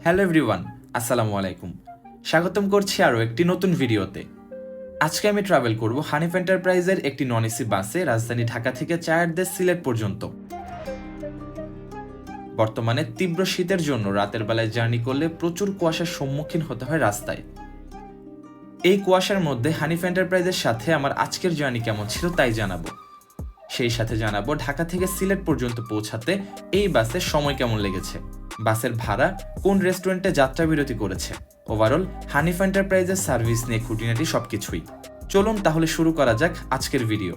Hello everyone, আসসালামু আলাইকুম। স্বাগতম করছি আরও একটি নতুন ভিডিওতে। আজকে আমি ট্রাভেল করব হানিফ এন্টারপ্রাইজের একটি নন এসি বাসে রাজধানী ঢাকা থেকে চায়ারদের সিলেট পর্যন্ত। বর্তমানে তীব্র শীতের জন্য রাতের বেলায় জার্নি করলে প্রচুর কুয়াশার সম্মুখীন হতে হয় রাস্তায়। এই কুয়াশার মধ্যে হানিফ এন্টারপ্রাইজের সাথে আমার আজকের জার্নি কেমন ছিল তাই জানাব। সেই সাথে জানাব ঢাকা থেকে সিলেট পর্যন্ত পৌঁছাতে এই বাসে সময় কেমন লেগেছে? বাসের ভাড়া কোন রেস্টুরেন্টে যাত্রা বিরতি করেছে? ওভারঅল হানিফ এন্টারপ্রাইজের সার্ভিস নিয়ে খুঁটিনাটি সবকিছুই। চলুন তাহলে শুরু করা যাক আজকের ভিডিও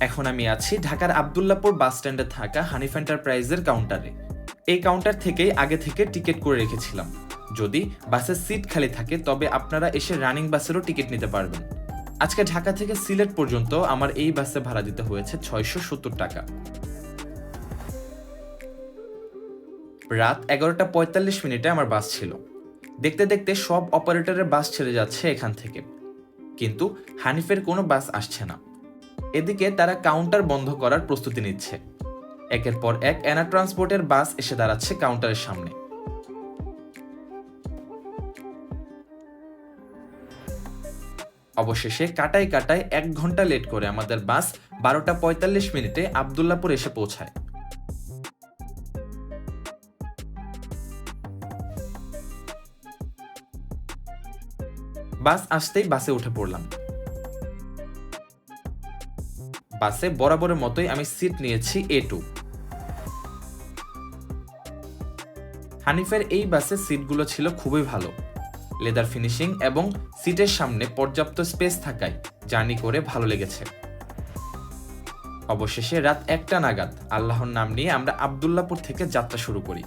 এখন আমি আছি ঢাকার আবদুল্লাপুর বাস স্ট্যান্ডে থাকা হানিফ এন্টারপ্রাইজের কাউন্টারে। এই কাউন্টার থেকেই আগে থেকে টিকিট করে রেখেছিলাম। যদি বাসের সিট খালি থাকে, তবে আপনারা এসে রানিং বাসেরও টিকিট নিতে পারবেন। আজকে ঢাকা থেকে সিলেট পর্যন্ত আমার এই বাসে ভাড়া দিতে হয়েছে ছয়শো সত্তর টাকা। রাত এগারোটা পঁয়তাল্লিশ মিনিটে আমার বাস ছিল। দেখতে দেখতে সব অপারেটরের বাস ছেড়ে যাচ্ছে এখান থেকে। কিন্তু হানিফের কোনো বাস আসছে না। এদিকে তারা কাউন্টার বন্ধ করার প্রস্তুতি নিচ্ছে। একের পর এক এনা ট্রান্সপোর্টের বাস এসে দাঁড়াচ্ছে কাউন্টারের সামনে। অবশেষে কাটায় কাটায় এক ঘণ্টা লেট করে আমাদের বাস বারোটা পঁয়তাল্লিশ মিনিটে আবদুল্লাপুর এসে পৌঁছায়। বাস আসতেই বাসে উঠে পড়লাম। বাসে বরাবরের মতোই আমি সিট নিয়েছি এ টু হানিফের এই বাসে সিটগুলো ছিল খুবই ভালো। লেদার ফিনিশিং এবং সিটের সামনে পর্যাপ্ত স্পেস থাকায় জার্নি করে ভালো লেগেছে। অবশেষে রাত একটা নাগাদ, আল্লাহর নাম নিয়ে আমরা আবদুল্লাপুর থেকে যাত্রা শুরু করি।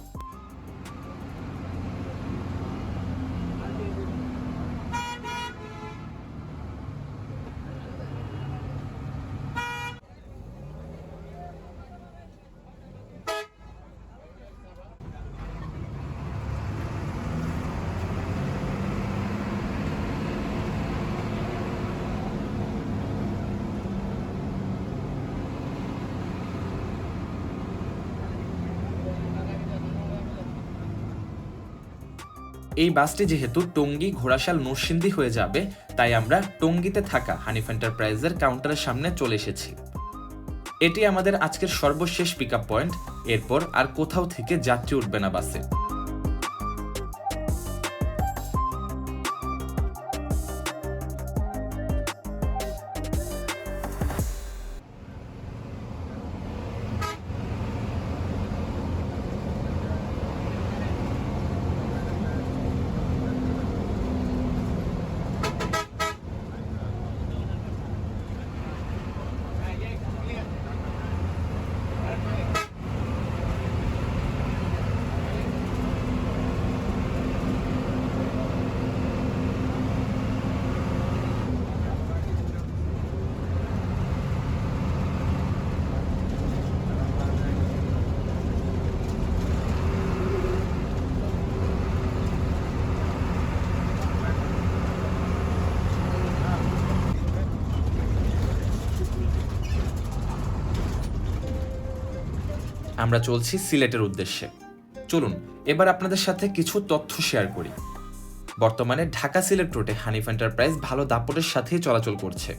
এই বাসটি যেহেতু টঙ্গী, ঘোড়াশাল, নরসিংদী হয়ে যাবে, তাই আমরা টঙ্গিতে থাকা হানিফ এন্টারপ্রাইজের কাউন্টারের সামনে চলে এসেছি। এটি আমাদের আজকের সর্বশেষ পিক পয়েন্ট এরপর আর কোথাও থেকে যাত্রী উঠবে না বাসে। আমরা চলছি সিলেটের উদ্দেশ্যে। চলুন, এবার আপনাদের সাথে কিছু তথ্য শেয়ার করি। বর্তমানে ঢাকা সিলেট রুটে হানিফ এন্টারপ্রাইজ ভালো দাপটের সাথেই চলাচল করছে।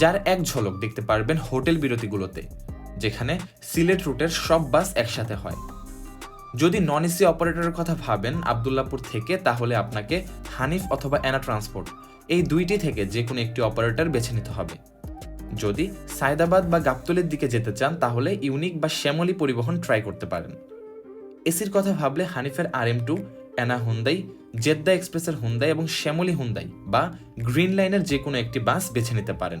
যার এক ঝলক দেখতে পারবেন হোটেল বিরতিগুলোতে, যেখানে সিলেট রুটের সব বাস একসাথে হয়। যদি নন এসি অপারেটরের কথা ভাবেন আবদুল্লাপুর থেকে, তাহলে আপনাকে হানিফ অথবা অ্যানা ট্রান্সপোর্ট এই দুইটি থেকে যে কোনো একটি অপারেটর বেছে নিতে হবে। যদি সায়দাবাদ বা গাবতলের দিকে যেতে চান, তাহলে ইউনিক বা শ্যামলি পরিবহন ট্রাই করতে পারেন। এসির কথা ভাবলে হানিফের আর এম টু অ্যানা হুন্দাই জেদ্দা এক্সপ্রেসের হুন্দাই এবং শ্যামলি হুন্দাই বা গ্রিন লাইনের যে কোনো একটি বাস বেছে নিতে পারেন।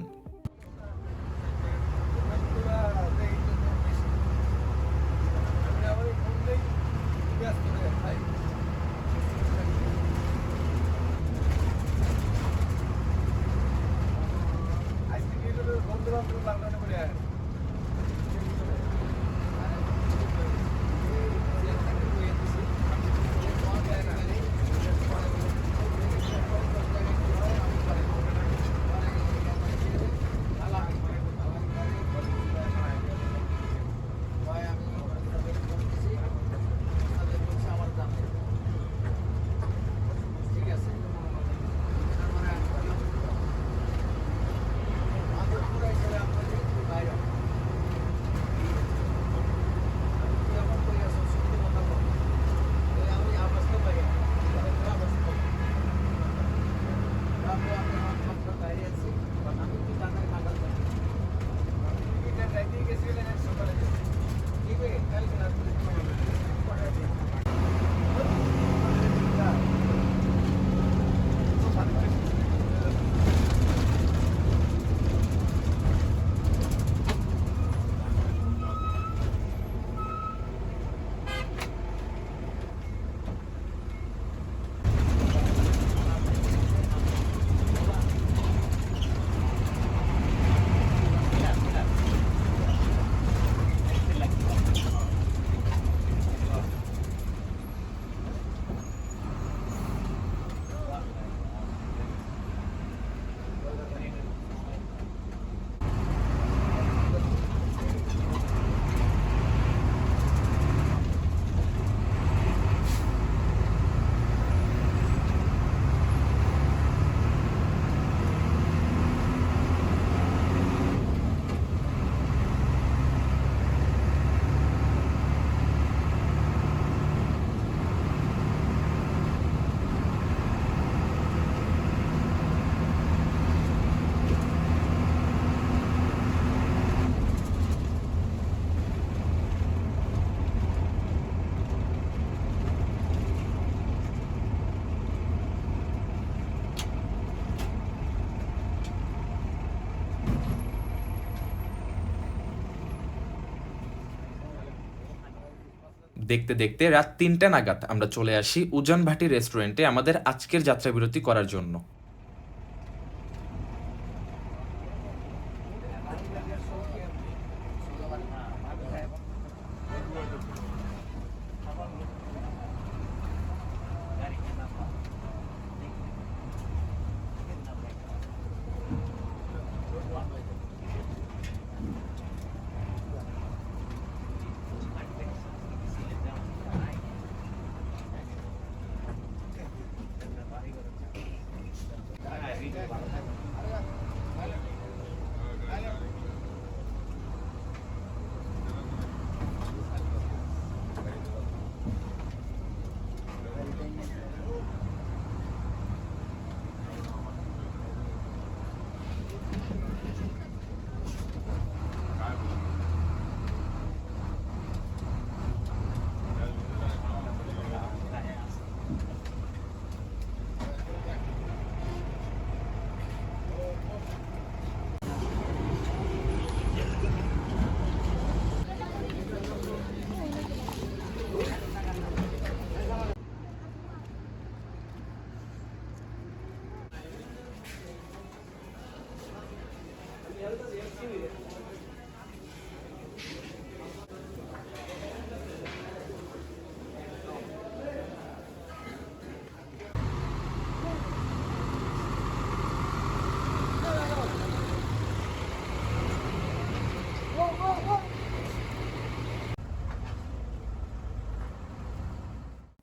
দেখতে দেখতে রাত তিনটা নাগাদ আমরা চলে আসি উজানভাটি রেস্টুরেন্টে আমাদের আজকের যাত্রাবিরতি করার জন্য।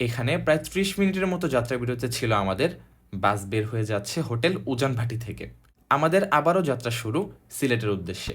এখানে প্রায় ত্রিশ মিনিটের মতো যাত্রা বিরতি ছিল আমাদের। বাস বের হয়ে যাচ্ছে হোটেল উজান ভাটি থেকে। আমাদের আবারও যাত্রা শুরু সিলেটের উদ্দেশ্যে।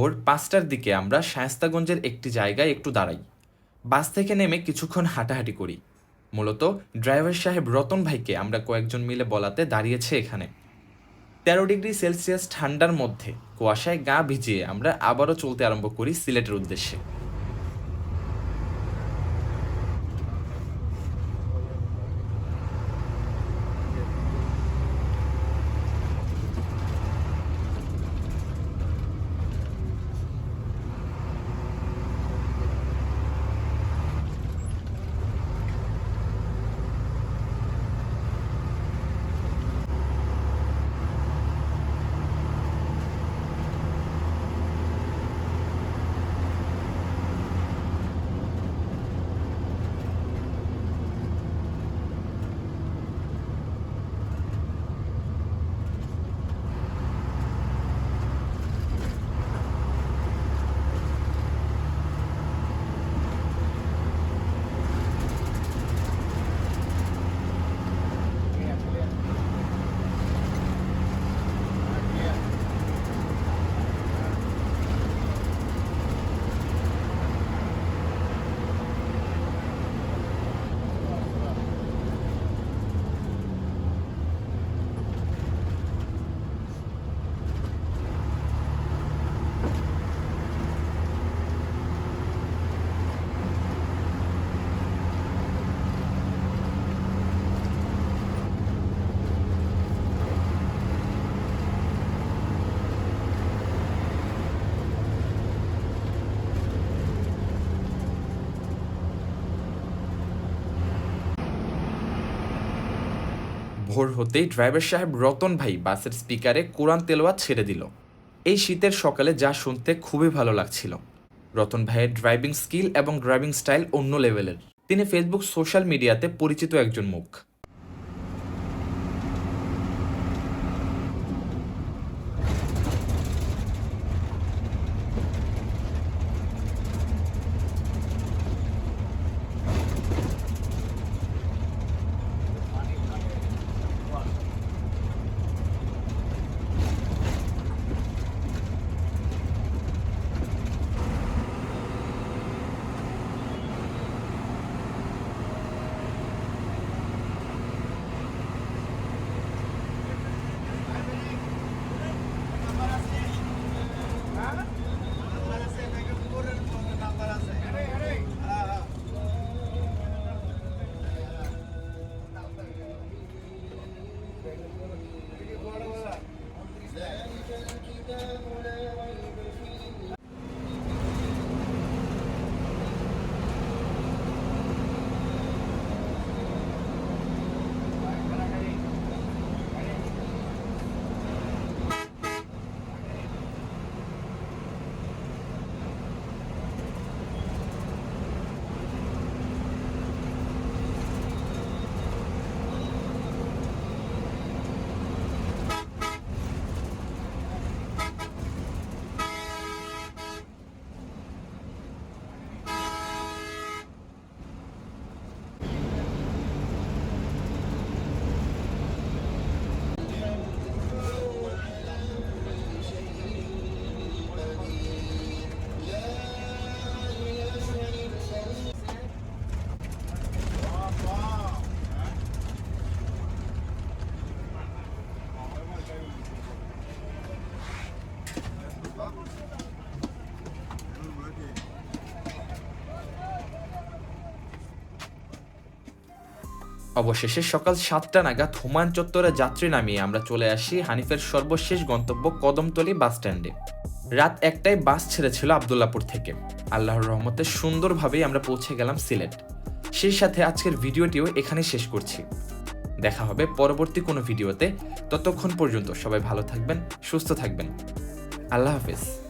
ভোর পাঁচটার দিকে আমরা শায়স্তাগঞ্জের একটি জায়গায় একটু দাঁড়াই। বাস থেকে নেমে কিছুক্ষণ হাঁটাহাঁটি করি। মূলত ড্রাইভার সাহেব রতন ভাইকে আমরা কয়েকজন মিলে বলাতে দাঁড়িয়েছে এখানে। তেরো ডিগ্রি সেলসিয়াস ঠান্ডার মধ্যে কুয়াশায় গা ভিজিয়ে আমরা আবারও চলতে আরম্ভ করি সিলেটের উদ্দেশ্যে। ভোর হতেই ড্রাইভার সাহেব রতন ভাই বাসের স্পিকারে কোরআন তেলোয়া ছেড়ে দিল। এই শীতের সকালে যা শুনতে খুবই ভালো লাগছিল। রতন ভাইয়ের ড্রাইভিং স্কিল এবং ড্রাইভিং স্টাইল অন্য লেভেলের। তিনি ফেসবুক, সোশ্যাল মিডিয়াতে পরিচিত একজন মুখ। অবশেষে সকাল সাতটা নাগাদ হুমায়ুন চত্বরে যাত্রী নামিয়ে আমরা চলে আসি হানিফের সর্বশেষ গন্তব্য কদমতলী বাস স্ট্যান্ডে। রাত একটায় বাস ছেড়েছিল আবদুল্লাপুর থেকে। আল্লাহর রহমতে সুন্দরভাবেই আমরা পৌঁছে গেলাম সিলেট। সেই সাথে আজকের ভিডিওটিও এখানে শেষ করছি। দেখা হবে পরবর্তী কোনো ভিডিওতে। ততক্ষণ পর্যন্ত সবাই ভালো থাকবেন, সুস্থ থাকবেন। আল্লাহ হাফেজ।